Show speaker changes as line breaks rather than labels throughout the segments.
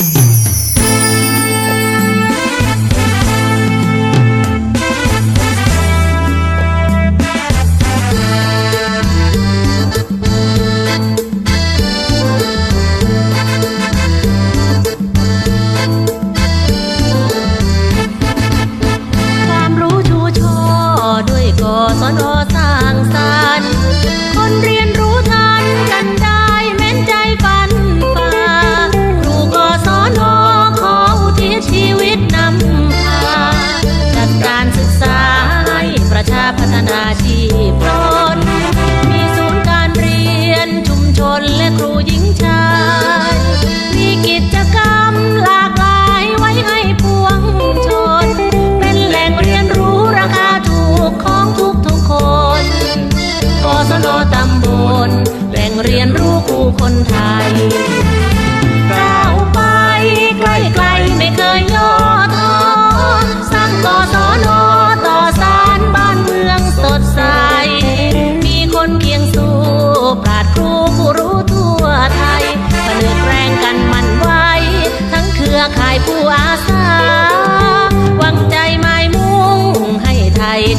Yeah.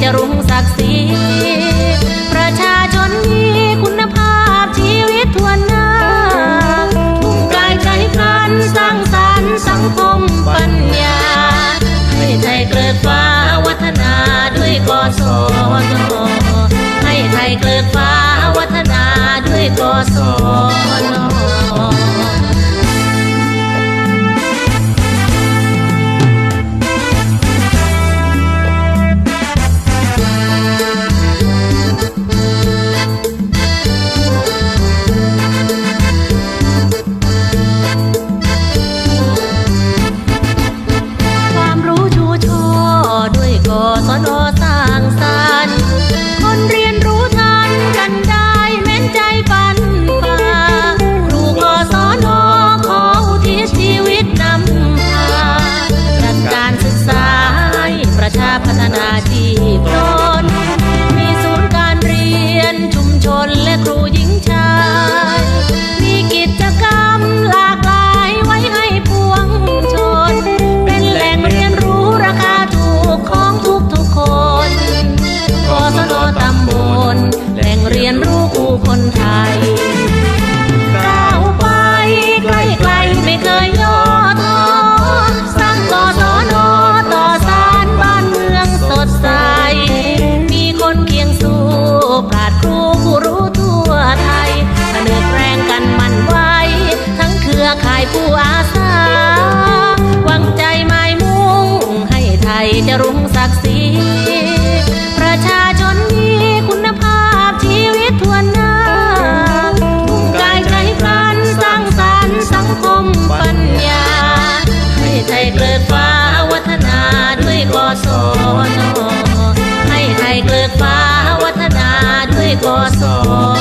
จะรุ่งศักดิ์ศรีประชาชนมีคุณภาพชีวิตทวนหน้าทุ่มกายใจกันสร้างสรรค์สังคมปัญญาให้ไทยเกิดฟ้าวัฒนาด้วยกศท รียนรู้ผู้คนไทย Awesome.